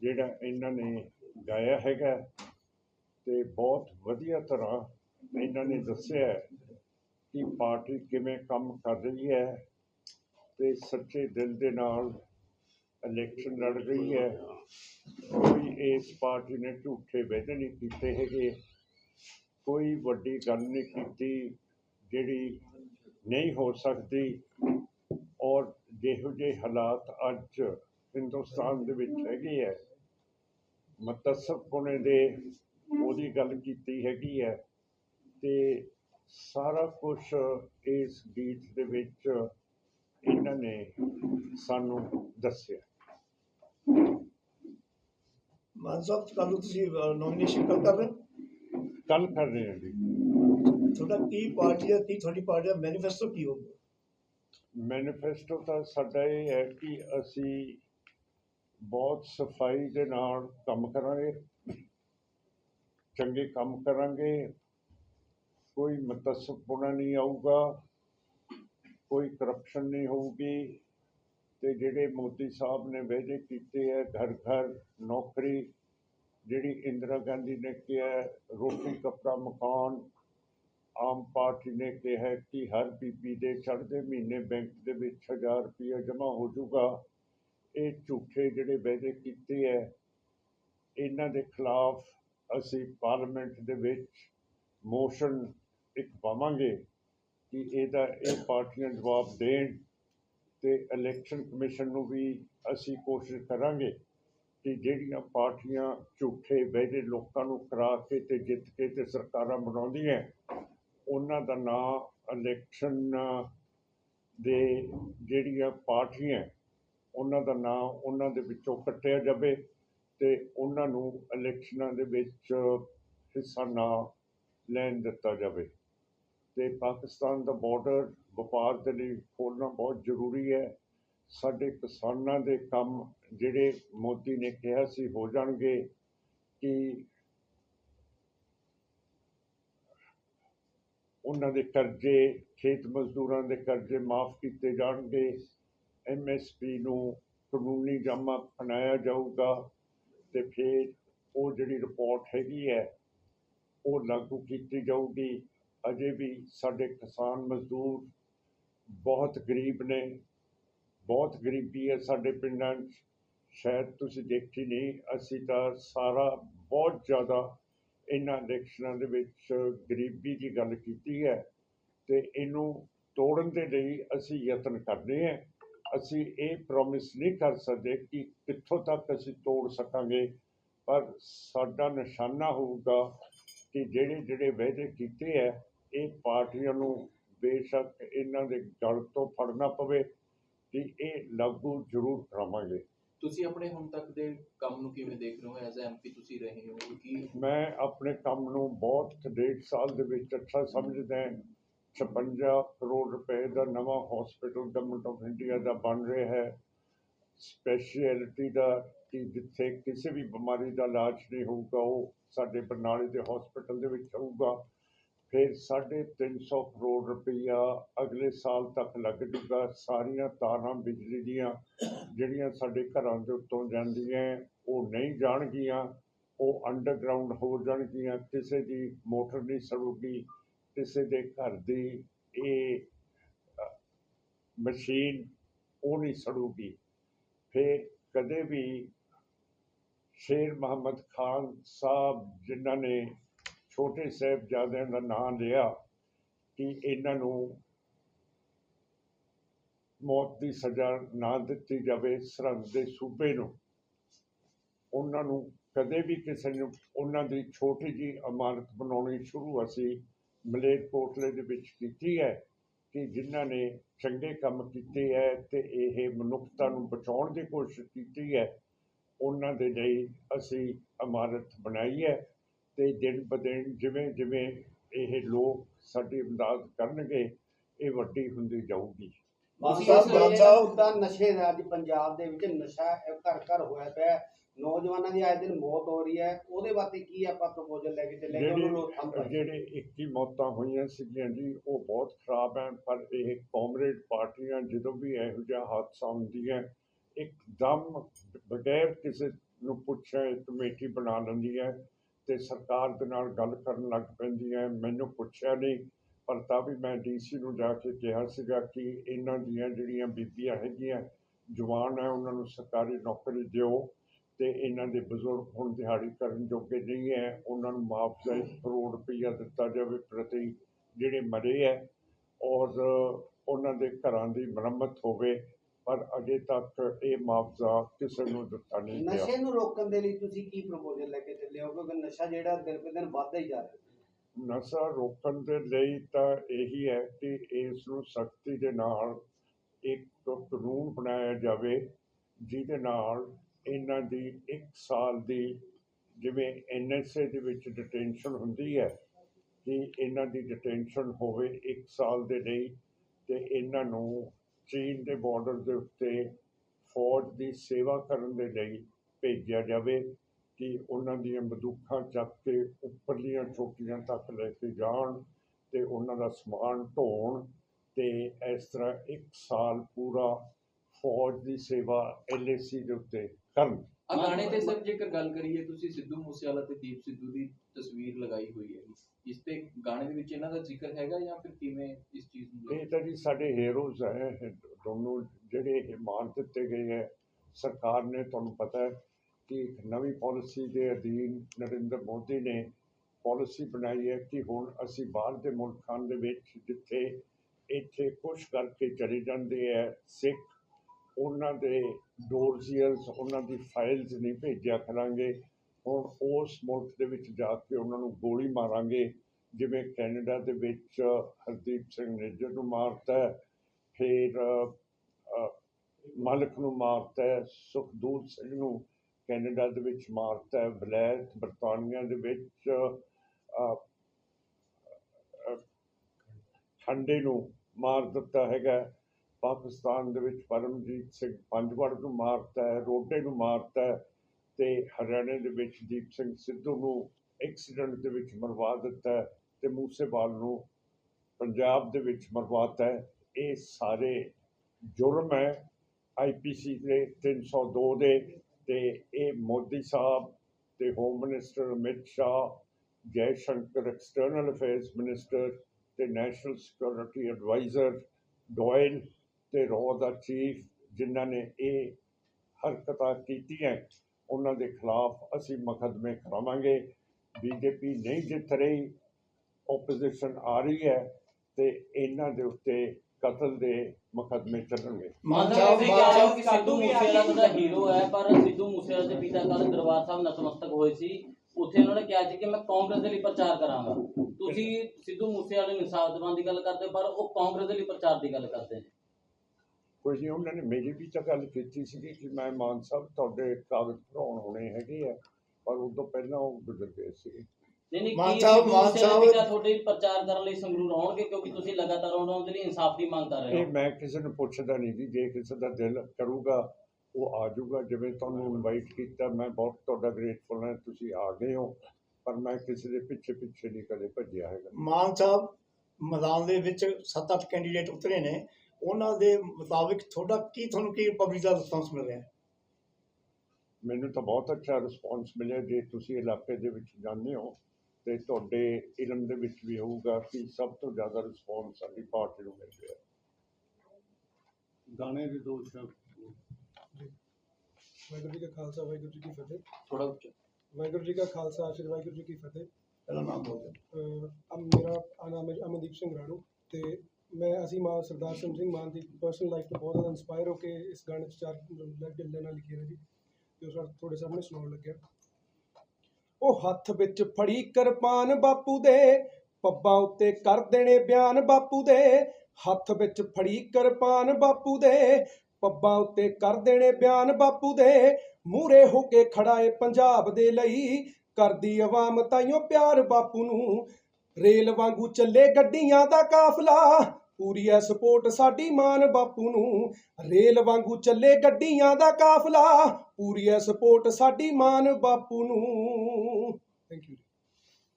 ਜਿਹੜਾ ਇਹਨਾਂ ਨੇ ਗਾਇਆ ਹੈਗਾ ਤੇ ਬਹੁਤ ਵਧੀਆ ਤਰ੍ਹਾਂ ਇਹਨਾਂ ਨੇ ਦੱਸਿਆ ਕਿ ਪਾਰਟੀ ਕਿਵੇਂ ਕੰਮ ਕਰ ਰਹੀ ਹੈ ਤੇ ਸੱਚੇ ਦਿਲ ਦੇ ਨਾਲ ਇਲੈਕਸ਼ਨ ਲੜ ਰਹੀ ਹੈ। ਕੋਈ ਇਸ ਪਾਰਟੀ ਨੇ ਝੂਠੇ ਵਾਅਦੇ ਨਹੀਂ ਕੀਤੇ ਹੈਗੇ। ਕੋਈ ਵੱਡੀ ਗੱਲ ਨਹੀਂ ਕੀਤੀ ਜਿਹੜੀ ਨਹੀਂ ਹੋ ਸਕਦੀ। ਔਰ ਜਿਹੋ ਜਿਹੇ ਹਾਲਾਤ ਅੱਜ ਹਿੰਦੁਸਤਾਨ ਦੇ ਵਿੱਚ ਹੈਗੇ ਹੈ ਮਤਸਬ ਕੋਨੇ ਦੇ ਉਹਦੀ ਗੱਲ ਕੀਤੀ ਹੈਗੀ ਹੈ ਤੇ ਸਾਰਾ ਕੁਝ ਇਸ ਗੀਤ ਦੇ ਵਿੱਚ ਇਹਨਾਂ ਨੇ ਸਾਨੂੰ ਦੱਸਿਆ। ਮਾਨ ਸਾਹਿਬ ਨੂੰ ਤੁਸੀਂ ਨੋਮੀਨੇਸ਼ਨ ਕੱਲ ਕਰ ਰਹੇ? ਕੱਲ ਕਰ ਰਹੇ ਹਾਂ ਜੀ। ਤੁਹਾਡਾ ਕੀ ਪਾਰਟੀ ਦਾ ਕੀ ਤੁਹਾਡੀ ਪਾਰਟੀ ਦਾ ਮੈਨੀਫੈਸਟੋ ਕੀ ਹੋਊਗਾ? ਮੈਨੀਫੈਸਟੋ ਤਾਂ ਸਾਡਾ ਇਹ ਹੈ ਕਿ ਅਸੀਂ ਬਹੁਤ ਸਫ਼ਾਈ ਦੇ ਨਾਲ ਕੰਮ ਕਰਾਂਗੇ, ਚੰਗੇ ਕੰਮ ਕਰਾਂਗੇ, ਕੋਈ ਮਤਸਬਪੁਣਾ ਨਹੀਂ ਆਊਗਾ, ਕੋਈ ਕਰਪਸ਼ਨ ਨਹੀਂ ਹੋਊਗੀ ਤੇ ਜਿਹੜੇ ਮੋਦੀ ਸਾਹਿਬ ਨੇ ਵਾਅਦੇ ਕੀਤੇ ਹੈ ਘਰ ਘਰ ਨੌਕਰੀ, ਜਿਹੜੀ ਇੰਦਰਾ ਗਾਂਧੀ ਨੇ ਕਿਹਾ, ਰੋਟੀ, ਕੱਪੜਾ, ਮਕਾਨ, ਆਮ ਪਾਰਟੀ ਨੇ ਕਿਹਾ ਕਿ ਹਰ ਬੀਬੀ ਦੇ ਚੜ੍ਹਦੇ ਮਹੀਨੇ ਬੈਂਕ ਦੇ ਵਿੱਚ 1000 ਰੁਪਏ ਜਮ੍ਹਾਂ ਹੋ ਜਾਊਗਾ। ਇਹ ਝੂਠੇ ਜਿਹੜੇ ਵਾਅਦੇ ਕੀਤੇ ਹੈ ਇਹਨਾਂ ਦੇ ਖਿਲਾਫ ਅਸੀਂ ਪਾਰਲੀਮੈਂਟ ਦੇ ਵਿੱਚ ਮੋਸ਼ਨ ਇੱਕ ਪਾਵਾਂਗੇ ਕਿ ਇਹਦਾ ਇਹ ਪਾਰਟੀਆਂ ਜਵਾਬ ਦੇਣ ਤੇ ਇਲੈਕਸ਼ਨ ਕਮਿਸ਼ਨ ਨੂੰ ਵੀ ਅਸੀਂ ਕੋਸ਼ਿਸ਼ ਕਰਾਂਗੇ ਕਿ ਜਿਹੜੀਆਂ ਪਾਰਟੀਆਂ ਝੂਠੇ ਵਾਅਦੇ ਲੋਕਾਂ ਨੂੰ ਕਰਾ ਕੇ ਤੇ ਜਿੱਤ ਕੇ ਤੇ ਸਰਕਾਰਾਂ ਬਣਾਉਂਦੀਆਂ, ਉਹਨਾਂ ਦਾ ਨਾਂ ਇਲੈਕਸ਼ਨ ਦੇ ਜਿਹੜੀਆਂ ਪਾਰਟੀਆਂ ਉਹਨਾਂ ਦਾ ਨਾਂ ਉਹਨਾਂ ਦੇ ਵਿੱਚੋਂ ਕੱਟਿਆ ਜਾਵੇ ਅਤੇ ਉਹਨਾਂ ਨੂੰ ਇਲੈਕਸ਼ਨਾਂ ਦੇ ਵਿੱਚ ਹਿੱਸਾ ਨਾ ਲੈਣ ਦਿੱਤਾ ਜਾਵੇ। ਅਤੇ ਪਾਕਿਸਤਾਨ ਦਾ ਬਾਰਡਰ ਵਪਾਰ ਦੇ ਲਈ ਖੋਲ੍ਹਣਾ ਬਹੁਤ ਜ਼ਰੂਰੀ ਹੈ। ਸਾਡੇ ਕਿਸਾਨਾਂ ਦੇ ਕੰਮ ਜਿਹੜੇ ਮੋਦੀ ਨੇ ਕਿਹਾ ਸੀ ਹੋ ਜਾਣਗੇ ਕਿ ਉਹਨਾਂ ਦੇ ਕਰਜ਼ੇ, ਖੇਤ ਮਜ਼ਦੂਰਾਂ ਦੇ ਕਰਜ਼ੇ ਮਾਫ ਕੀਤੇ ਜਾਣਗੇ। ਐਮਐਸਪੀ ਨੂੰ ਕਾਨੂੰਨੀ ਜਾਮਾ ਬਣਾਇਆ ਜਾਊਗਾ ਤੇ ਫਿਰ ਉਹ ਜਿਹੜੀ ਰਿਪੋਰਟ ਹੈਗੀ ਹੈ, ਉਹ ਲਾਗੂ ਕੀਤੀ ਜਾਊਗੀ। ਅਜੇ ਵੀ ਸਾਡੇ ਕਿਸਾਨ ਮਜ਼ਦੂਰ ਬਹੁਤ ਗਰੀਬ ਨੇ, ਬਹੁਤ ਗਰੀਬੀ ਹੈ ਸਾਡੇ ਪਿੰਡਾਂ 'ਚ ਸ਼ਾਇਦ ਤੁਸੀਂ ਦੇਖੀ ਨਹੀਂ, ਅਸੀਂ ਤਾਂ ਸਾਰਾ ਬਹੁਤ ਜ਼ਿਆਦਾ ਇਹਨਾਂ ਇਲੈਕਸ਼ਨਾਂ ਦੇ ਵਿੱਚ ਗਰੀਬੀ ਦੀ ਗੱਲ ਕੀਤੀ ਹੈ ਤੇ ਇਹਨੂੰ ਤੋੜਨ ਦੇ ਲਈ ਅਸੀਂ ਯਤਨ ਕਰਦੇ ਹਾਂ। ਅਸੀਂ ਇਹ ਪ੍ਰੋਮਿਸ ਨਹੀਂ ਕਰ ਸਕਦੇ ਕਿ ਕਿੱਥੋਂ ਤੱਕ ਅਸੀਂ ਤੋੜ ਸਕਾਂਗੇ ਪਰ ਸਾਡਾ ਨਿਸ਼ਾਨਾ ਹੋਊਗਾ ਕਿ ਜਿਹੜੇ ਜਿਹੜੇ ਵਾਅਦੇ ਕੀਤੇ ਹੈ ਇਹ ਪਾਰਟੀਆਂ ਨੂੰ ਬੇਸ਼ੱਕ ਇਹਨਾਂ ਦੇ ਗਲ ਤੋਂ ਫੜਨਾ ਪਵੇ ਕਿ ਇਹ ਲਾਗੂ ਜ਼ਰੂਰ ਕਰਾਵਾਂਗੇ। ਤੁਸੀਂ ਆਪਣੇ ਹੁਣ ਤੱਕ ਦੇ ਕੰਮ ਨੂੰ ਕਿਵੇਂ ਦੇਖ ਰਹੇ ਹੋ? ਐਜ਼ ਐਮਪੀ ਤੁਸੀਂ ਰਹੇ ਹੋ ਕੀ ਮੈਂ ਆਪਣੇ ਕੰਮ ਨੂੰ ਬਹੁਤ ਡੇਢ ਸਾਲ ਦੇ ਵਿੱਚ ਅੱਛਾ ਸਮਝਦਾ ਹਾਂ। 56 ਕਰੋੜ ਰੁਪਏ ਦਾ ਨਵਾਂ ਹਸਪੀਟਲ ਗਵਰਨਮੈਂਟ ਆਫ ਇੰਡੀਆ ਦਾ ਬਣ ਰਿਹਾ ਹੈ। ਸਪੈਸ਼ਲਿਟੀ ਦਾ ਕਿ ਜਿੱਥੇ ਕਿਸੇ ਵੀ ਬਿਮਾਰੀ ਦਾ ਇਲਾਜ ਨਹੀਂ ਹੋਊਗਾ, ਉਹ ਸਾਡੇ ਬਰਨਾਲੇ ਦੇ ਹਸਪੀਟਲ ਦੇ ਵਿੱਚ ਹੋਊਗਾ। ਫਿਰ ਸਾਢੇ ਤਿੰਨ ਸੌ ਕਰੋੜ ਰੁਪਈਆ ਅਗਲੇ ਸਾਲ ਤੱਕ ਲੱਗ ਜੂਗਾ। ਸਾਰੀਆਂ ਤਾਰਾਂ ਬਿਜਲੀ ਦੀਆਂ ਜਿਹੜੀਆਂ ਸਾਡੇ ਘਰਾਂ ਦੇ ਉੱਤੋਂ ਜਾਂਦੀਆਂ, ਉਹ ਨਹੀਂ ਜਾਣਗੀਆਂ। ਉਹ ਅੰਡਰਗਰਾਉਂਡ ਹੋ ਜਾਣਗੀਆਂ। ਕਿਸੇ ਦੀ ਮੋਟਰ ਨਹੀਂ ਸੜੂਗੀ। ਕਿਸੇ ਦੇ ਘਰ ਦੀ ਇਹ ਮਸ਼ੀਨ ਉਹ ਨਹੀਂ ਸੜੂਗੀ। ਫਿਰ ਕਦੇ ਵੀ ਸ਼ੇਰ ਮੁਹੰਮਦ ਖਾਨ ਸਾਹਿਬ ਜਿਨ੍ਹਾਂ ਨੇ ਛੋਟੇ ਸਾਹਿਬਜ਼ਾਦਿਆਂ ਦਾ ਨਾਂ ਲਿਆ ਕਿ ਇਹਨਾਂ ਨੂੰ ਮੌਤ ਦੀ ਸਜ਼ਾ ਨਾ ਦਿੱਤੀ ਜਾਵੇ ਸਰਹੰਦ ਦੇ ਸੂਬੇ ਨੂੰ। ਉਹਨਾਂ ਨੂੰ ਕਦੇ ਵੀ ਕਿਸੇ ਨੂੰ, ਉਹਨਾਂ ਦੀ ਛੋਟੀ ਜੀ ਇਮਾਰਤ ਬਣਾਉਣੀ ਸ਼ੁਰੂ ਅਸੀਂ ਮਲੇਰਕੋਟਲੇ ਦੇ ਵਿੱਚ ਕੀਤੀ ਹੈ ਕਿ ਜਿਨ੍ਹਾਂ ਨੇ ਚੰਗੇ ਕੰਮ ਕੀਤੇ ਹੈ ਅਤੇ ਇਹ ਮਨੁੱਖਤਾ ਨੂੰ ਬਚਾਉਣ ਦੀ ਕੋਸ਼ਿਸ਼ ਕੀਤੀ ਹੈ, ਉਹਨਾਂ ਦੇ ਲਈ ਅਸੀਂ ਇਮਾਰਤ ਬਣਾਈ ਹੈ ਅਤੇ ਦਿਨ ਬ ਦਿਨ ਜਿਵੇਂ ਜਿਵੇਂ ਇਹ ਲੋਕ ਸਾਡੀ ਇਮਦਾਦ ਕਰਨਗੇ, ਇਹ ਵੱਡੀ ਹੁੰਦੀ ਜਾਊਗੀ। ਮਾਨ ਤੁਸੀਂ ਸਾਹਿਬ ਇਸ ਮਾਨ ਵੇਲੇ ਸਾਹਿਬ ਦਾ ਨਸ਼ੇ ਦਾ ਅੱਜ ਪੰਜਾਬ ਦੇ ਵਿੱਚ ਨਸ਼ਾ ਘਰ ਘਰ ਹੋਇਆ ਪਿਆ ਹੈ। ਨੌਜਵਾਨਾਂ ਦੀ ਅੱਜ ਦਿਨ ਮੌਤ ਹੋ ਰਹੀ ਹੈ। ਉਹਦੇ ਵਾਸਤੇ ਕੀ ਆਪਾਂ ਪ੍ਰਪੋਜ਼ਲ ਲੈ ਕੇ ਚੱਲੇ ਕਿ ਉਹਨਾਂ ਨੂੰ ਥੰਮ ਜਿਹੜੇ ਪਾਈਏ ਜਿਹੜੇ 21 ਮੌਤਾਂ ਹੋਈਆਂ ਸੀਗੀਆਂ ਜੀ ਉਹ ਬਹੁਤ ਖਰਾਬ ਹੈ ਪਰ ਇਹ ਕਾਮਰੇਡ ਪਾਰਟੀਆਂ ਜਦੋਂ ਵੀ ਇਹੋ ਜਿਹਾ ਹਾਦਸਾ ਹੁੰਦੀ ਹੈ ਇੱਕਦਮ ਬਗੈਰ ਕਿਸੇ ਨੂੰ ਪੁੱਛਿਆ ਇਹ ਕਮੇਟੀ ਬਣਾ ਲੈਂਦੀ ਹੈ ਤੇ ਸਰਕਾਰ ਦੇ ਨਾਲ ਗੱਲ ਕਰਨ ਲੱਗ ਪੈਂਦੀ ਹੈ ਮੈਨੂੰ ਪੁੱਛਿਆ ਨਹੀਂ। ਪਰ ਤਾਂ ਵੀ ਮੈਂ ਡੀਸੀ ਨੂੰ ਜਾ ਕੇ ਕਿਹਾ ਸੀਗਾ ਕਿ ਇਹਨਾਂ ਦੀਆਂ ਜਿਹੜੀਆਂ ਬੀਬੀਆਂ ਹੈਗੀਆਂ, ਜਵਾਨ ਹੈ, ਉਹਨਾਂ ਨੂੰ ਸਰਕਾਰੀ ਨੌਕਰੀ ਦਿਓ ਤੇ ਇਹਨਾਂ ਦੇ ਬਜ਼ੁਰਗ ਹੁਣ ਦਿਹਾੜੀ ਕਰਨ ਜੋਗੇ ਨਹੀਂ ਹੈ। ਉਹਨਾਂ ਨੂੰ ਮੁਆਵਜ਼ਾ ਇੱਕ ਕਰੋੜ ਰੁਪਈਆ ਦਿੱਤਾ ਜਾਵੇ ਪ੍ਰਤੀ ਜਿਹੜੇ ਮਰੇ ਹੈ ਔਰ ਉਹਨਾਂ ਦੇ ਘਰਾਂ ਦੀ ਮੁਰੰਮਤ ਹੋਵੇ, ਪਰ ਅਜੇ ਤੱਕ ਇਹ ਮੁਆਵਜ਼ਾ ਕਿਸੇ ਨੂੰ ਦਿੱਤਾ ਨਹੀਂ ਗਿਆ। ਨਸ਼ੇ ਨੂੰ ਰੋਕਣ ਦੇ ਲਈ ਤੁਸੀਂ ਕੀ ਪ੍ਰਪੋਜ਼ਲ ਲੈ ਕੇ ਚੱਲੇ ਹੋ? ਕਿਉਂਕਿ ਨਸ਼ਾ ਜਿਹੜਾ ਦਿਨ ਬੇ ਦਿਨ ਵੱਧਦਾ ਹੀ ਜਾ ਰਿਹਾ। ਨਸ਼ਾ ਰੋਕਣ ਦੇ ਲਈ ਤਾਂ ਇਹੀ ਹੈ ਕਿ ਇਸ ਨੂੰ ਸਖਤੀ ਦੇ ਨਾਲ ਇੱਕ ਕਾਨੂੰਨ ਬਣਾਇਆ ਜਾਵੇ, ਜਿਹਦੇ ਨਾਲ ਇਹਨਾਂ ਦੀ 1 ਸਾਲ ਦੀ ਜਿਵੇਂ ਐਨਐਸਏ ਦੇ ਵਿੱਚ ਡਿਟੈਂਸ਼ਨ ਹੁੰਦੀ ਹੈ, ਕਿ ਇਹਨਾਂ ਦੀ ਡਿਟੈਂਸ਼ਨ ਹੋਵੇ 1 ਸਾਲ ਦੇ ਲਈ ਤੇ ਇਹਨਾਂ ਨੂੰ ਚੀਨ ਦੇ ਬਾਰਡਰ ਦੇ ਉੱਤੇ ਫੌਜ ਦੀ ਸੇਵਾ ਕਰਨ ਦੇ ਲਈ ਭੇਜਿਆ ਜਾਵੇ। ਕਿ ਉਹਨਾਂ ਦੀਆਂ ਬੰਦੂਕਾਂ ਚੱਕ ਕੇ ਉੱਪਰਲੀਆਂ ਚੌਕੀਆਂ ਤੱਕ ਲੈ ਕੇ ਜਾਣ ਤੇ ਉਹਨਾਂ ਦਾ ਸਮਾਨ ਢੋਣ ਤੇ ਇਸ ਤਰ੍ਹਾਂ ਇੱਕ ਸਾਲ ਪੂਰਾ ਫੌਜ ਦੀ ਸੇਵਾ ਐਲਏਸੀ ਦੇ ਉੱਤੇ ਕਰਨ। ਆ ਗਾਣੇ ਤੇ ਸਰ ਜੇਕਰ ਗੱਲ ਕਰੀਏ ਤੁਸੀਂ ਸਿੱਧੂ ਮੂਸੇਵਾਲਾ ਤੇ ਦੀਪ ਸਿੱਧੂ ਦੀ ਤਸਵੀਰ ਲਗਾਈ ਹੋਈ ਹੈ। ਇਸ ਤੇ ਗਾਣੇ ਦੇ ਵਿੱਚ ਇਹਨਾਂ ਦਾ ਜ਼ਿਕਰ ਹੈਗਾ ਜਾਂ ਫਿਰ ਕਿਵੇਂ ਇਸ ਚੀਜ਼ ਨੂੰ ਇਹ ਤਾਂ ਜੀ ਸਾਡੇ ਹੀਰੋਜ਼ ਹੈ ਦੋਨੋਂ ਜਿਹੜੇ ਇਹ ਮਾਨ ਦਿੱਤੇ ਗਏ ਹੈ। ਸਰਕਾਰ ਨੇ ਤੁਹਾਨੂੰ ਪਤਾ ਹੈ ਕਿ ਇੱਕ ਨਵੀਂ ਪਾਲਿਸੀ ਦੇ ਅਧੀਨ ਨਰਿੰਦਰ ਮੋਦੀ ਨੇ ਪਾਲਿਸੀ ਬਣਾਈ ਹੈ ਕਿ ਹੁਣ ਅਸੀਂ ਬਾਹਰ ਦੇ ਮੁਲਕਾਂ ਦੇ ਵਿੱਚ ਜਿੱਥੇ ਇੱਥੇ ਕੁਛ ਕਰਕੇ ਚਲੇ ਜਾਂਦੇ ਹੈ ਸਿੱਖ ਉਹਨਾਂ ਦੇ ਡੋਰਜ਼ੀਅਰਸ ਉਹਨਾਂ ਦੀ ਫਾਈਲਸ ਨਹੀਂ ਭੇਜਿਆ ਕਰਾਂਗੇ। ਹੁਣ ਉਸ ਮੁਲਕ ਦੇ ਵਿੱਚ ਜਾ ਕੇ ਉਹਨਾਂ ਨੂੰ ਗੋਲੀ ਮਾਰਾਂਗੇ ਜਿਵੇਂ ਕੈਨੇਡਾ ਦੇ ਵਿੱਚ ਹਰਦੀਪ ਸਿੰਘ ਨਿੱਜਰ ਨੂੰ ਮਾਰਤਾ ਫਿਰ ਅ, ਮਲਕ ਨੂੰ ਮਾਰਤਾ ਹੈ, ਸੁਖਦੂਤ ਸਿੰਘ ਨੂੰ ਕੈਨੇਡਾ ਦੇ ਵਿੱਚ ਮਾਰਤਾ ਹੈ, ਵਲੈਤ ਬਰਤਾਨੀਆ ਦੇ ਵਿੱਚ ਠੰਡੇ ਨੂੰ ਮਾਰ ਦਿੱਤਾ ਹੈਗਾ ਪਾਕਿਸਤਾਨ ਦੇ ਵਿੱਚ ਪਰਮਜੀਤ ਸਿੰਘ ਪੰਜਵੜ ਨੂੰ ਮਾਰਤਾ ਹੈ ਰੋਡੇ ਨੂੰ ਮਾਰਤਾ ਹੈ ਤੇ ਹਰਿਆਣੇ ਦੇ ਵਿੱਚ ਦੀਪ ਸਿੰਘ ਸਿੱਧੂ ਨੂੰ ਐਕਸੀਡੈਂਟ ਦੇ ਵਿੱਚ ਮਰਵਾ ਦਿੱਤਾ ਹੈ ਤੇ ਮੂਸੇਵਾਲ ਨੂੰ ਪੰਜਾਬ ਦੇ ਵਿੱਚ ਮਰਵਾਤਾ ਹੈ। ਇਹ ਸਾਰੇ ਜੁਰਮ ਹੈ। ਆਈਪੀਸੀ ਦੇ 302 ਦੇ ਤੇ ਇਹ ਮੋਦੀ ਸਾਹਿਬ ਤੇ home minister Amit Shah Jai Shankar external affairs minister ਤੇ ਨੈਸ਼ਨਲ ਸਿਕਿਉਰਿਟੀ ਐਡਵਾਈਜ਼ਰ ਡੋਇਲ ਤੇ ਰੋ ਦਾ ਚੀਫ ਜਿਨ੍ਹਾਂ ਨੇ ਇਹ ਹਰਕਤਾਂ ਕੀਤੀਆਂ, ਉਹਨਾਂ ਦੇ ਖਿਲਾਫ ਅਸੀਂ ਮੁਕੱਦਮੇ ਕਰਾਵਾਂਗੇ। ਬੀਜੇਪੀ ਨਹੀਂ ਜਿੱਤ ਰਹੀ ਆਪੋਜੀਸ਼ਨ ਆ ਰਹੀ ਹੈ ਤੇ ਇਹਨਾਂ ਦੇ ਉੱਤੇ ਕਤਲ ਦੇ ਮੁਕੱਦਮੇ ਚੱਲਣਗੇ। ਮਾਨ ਸਾਹਿਬ ਮਾਨ ਕਹਿ ਰਹੇ ਸਾਹਿਬ ਕਿ ਸਿੱਧੂ ਮੂਸੇਵਾਲਾ ਤਾਂ ਹੀਰੋ ਹੈ ਪਰ ਸਿੱਧੂ ਮੂਸੇਵਾਲਾ ਦੇ ਪਿਤਾ ਕੱਲ ਦਰਬਾਰ ਸਾਹਿਬ ਨਤਮਸਤਕ ਹੋਏ ਸੀ? ਉੱਥੇ ਉਹਨਾਂ ਨੇ ਕਿਹਾ ਸੀ ਕਿ ਮੈਂ ਕਾਂਗਰਸ ਦੇ ਲਈ ਪ੍ਰਚਾਰ ਕਰਾਂਗਾ। ਤੁਸੀਂ ਸਿੱਧੂ ਮੂਸੇਵਾਲੇ ਨੂੰ ਇਨਸਾਫ ਦਿਵਾਉਣ ਦੀ ਗੱਲ ਕਰਦੇ ਪਰ ਉਹ ਕਾਂਗਰਸ ਦੇ ਲਈ ਪ੍ਰਚਾਰ ਦੀ ਗੱਲ ਕਰਦੇ ਨੇ। ਕੋਈ ਨਹੀਂ ਉਹਨਾਂ ਨੇ ਮੇਰੀ ਵੀ ਤਾਂ ਗੱਲ ਕੀਤੀ ਸੀਗੀ ਕਿ ਮੈਂ ਮਾਨ ਸਾਹਿਬ ਤੁਹਾਡੇ ਕਾਗਜ਼ ਭਰਾਉਣ ਹੋਣੇ ਹੈਗੇ ਆ ਪਰ ਉਦੋਂ ਪਹਿਲਾਂ ਉਹ ਗੁਜ਼ਰ ਗਏ ਸੀ ਨਹੀਂ ਨਹੀਂ ਮਾਨ ਸਾਹਿਬ- ਮਾਨ ਸਾਹਿਬ- ਤੁਹਾਡੇ ਪ੍ਰਚਾਰ ਕਰਨ ਲਈ ਸੰਗਰੂਰ ਆਉਣਗੇ ਕਿਉਂਕਿ ਤੁਸੀਂ ਲਗਾਤਾਰ ਉਹਨਾਂ ਦੇ ਲਈ ਇਨਸਾਫ ਦੀ ਮੰਗ ਕਰ ਰਹੇ ਇਹ ਹੋ। ਮੈਂ ਕਿਸੇ ਨੂੰ ਪੁੱਛਦਾ ਨਹੀਂ ਜੀ ਜੇ ਕਿਸੇ ਦਾ ਦਿਲ ਕਰੂਗਾ ਉਹ ਆ ਜਾਊਗਾ। ਜਿਵੇਂ ਤੁਹਾਨੂੰ ਇਨਵਾਈਟ ਕੀਤਾ ਮੈਂ ਬਹੁਤ ਤੁਹਾਡਾ ਗ੍ਰੇਟਫੁਲ ਹਾਂ ਤੁਸੀਂ ਆ ਗਏ ਹੋ ਪਰ ਮੈਂ ਕਿਸੇ ਦੇ ਪਿੱਛੇ ਪਿੱਛੇ ਨਹੀਂ ਕਦੇ ਭੱਜਿਆ ਹੈਗਾ। ਮਾਨ ਸਾਹਿਬ ਮੈਦਾਨ ਦੇ ਵਿੱਚ 7-8 ਕੈਂਡੀਡੇਟ ਉਤਰੇ ਨੇ ਉਹਨਾਂ ਦੇ ਮੁਤਾਬਿਕ ਤੁਹਾਡਾ ਕੀ ਤੁਹਾਨੂੰ ਕੀ ਪਬਲਿਕ ਦਾ ਰਿਸਪਾਂਸ ਮਿਲ ਰਿਹਾ ਹੈ ਮੈਨੂੰ ਤਾਂ ਬਹੁਤ ਅੱਛਾ ਰਿਸਪੌਂਸ ਮਿਲਿਆ ਜੇ ਤੁਸੀਂ ਇਲਾਕੇ ਦੇ ਵਿੱਚ ਜਾਂਦੇ ਹੋ ਤੇ ਤੁਹਾਡੇ ਇਲਮ ਦੇ ਵਿੱਚ ਵੀ ਹੋਊਗਾ ਕਿ ਸਭ ਤੋਂ ਜ਼ਿਆਦਾ ਰਿਸਪੌਂਸ ਸਾਡੀ ਪਾਰਟੀ ਨੂੰ ਮਿਲ ਰਿਹਾ। ਗਾਣੇ ਦੇ ਦੋ ਸ਼ਬਦ ਵਾਹਿਗੁਰੂ ਜੀ ਕਾ ਖਾਲਸਾ ਵਾਹਿਗੁਰੂ ਜੀ ਕੀ ਫਤਿਹ। ਥੋੜਾ ਉੱਚਾ। ਵਾਹਿਗੁਰੂ ਜੀ ਕਾ ਖਾਲਸਾ ਸ਼੍ਰੀ ਵਾਹਿਗੁਰੂ ਜੀ ਕੀ ਫਤਿਹ। ਪਹਿਲਾ ਨਾਮ ਬੋਲ। ਅਮ ਮੇਰਾ ਨਾਮ ਹੈ ਅਮਨਦੀਪ ਸਿੰਘ ਰਾਣੂ ਤੇ ਮੈਂ ਅਸੀਂ ਮਾਂ ਸਰਦਾਰ ਸਿੰਘ ਸਿੰਘ ਮਾਨ ਦੀ ਪਰਸਨਲ ਲਾਈਫ ਤੋਂ ਬਹੁਤ ਜ਼ਿਆਦਾ ਇਨਸਪਾਇਰ ਹੋ ਕੇ ਇਸ ਗਾਣੇ 'ਚ ਚਾਰ ਗੱਲਾਂ ਲਿਖੀਆਂ ਨੇ ਜੀ। ਤੇ ਉਹ ਸਾ- ਤੁਹਾਡੇ ਸਾਹਮਣੇ ਸੁਣਾਉਣ ਲੱਗਿਆ। ਉਹ ਹੱਥ ਵਿੱਚ ਫੜੀ ਕਿਰਪਾਨ ਬਾਪੂ ਦੇ, ਪੱਬਾਂ ਉੱਤੇ ਕਰ ਦੇਣੇ ਬਿਆਨ ਬਾਪੂ ਦੇ। ਹੱਥ ਵਿੱਚ ਫੜੀ ਕਿਰਪਾਨ ਬਾਪੂ ਦੇ, ਪੱਬਾਂ ਉੱਤੇ ਕਰ ਦੇਣੇ ਬਿਆਨ ਬਾਪੂ ਦੇ। ਮੂਰੇ ਹੋ ਕੇ ਖੜਾਏ ਪੰਜਾਬ ਦੇ ਲਈ, ਕਰਦੀ ਆਵਾਮ ਤਾਈਓ ਪਿਆਰ ਬਾਪੂ ਨੂੰ। ਰੇਲ ਵਾਂਗੂ ਚੱਲੇ ਗੱਡੀਆਂ ਦਾ ਕਾਫਲਾ ਪੂਰੀ ਐ ਸਪੋਰਟ ਸਾਡੀ ਮਾਨ ਬਾਪੂ ਨੂੰ। ਰੇਲ ਵਾਂਗੂ ਚੱਲੇ ਗੱਡੀਆਂ ਦਾ ਕਾਫਲਾ, ਪੂਰੀ ਐ ਸਪੋਰਟ ਸਾਡੀ ਮਾਨ ਬਾਪੂ ਨੂੰ। Thank you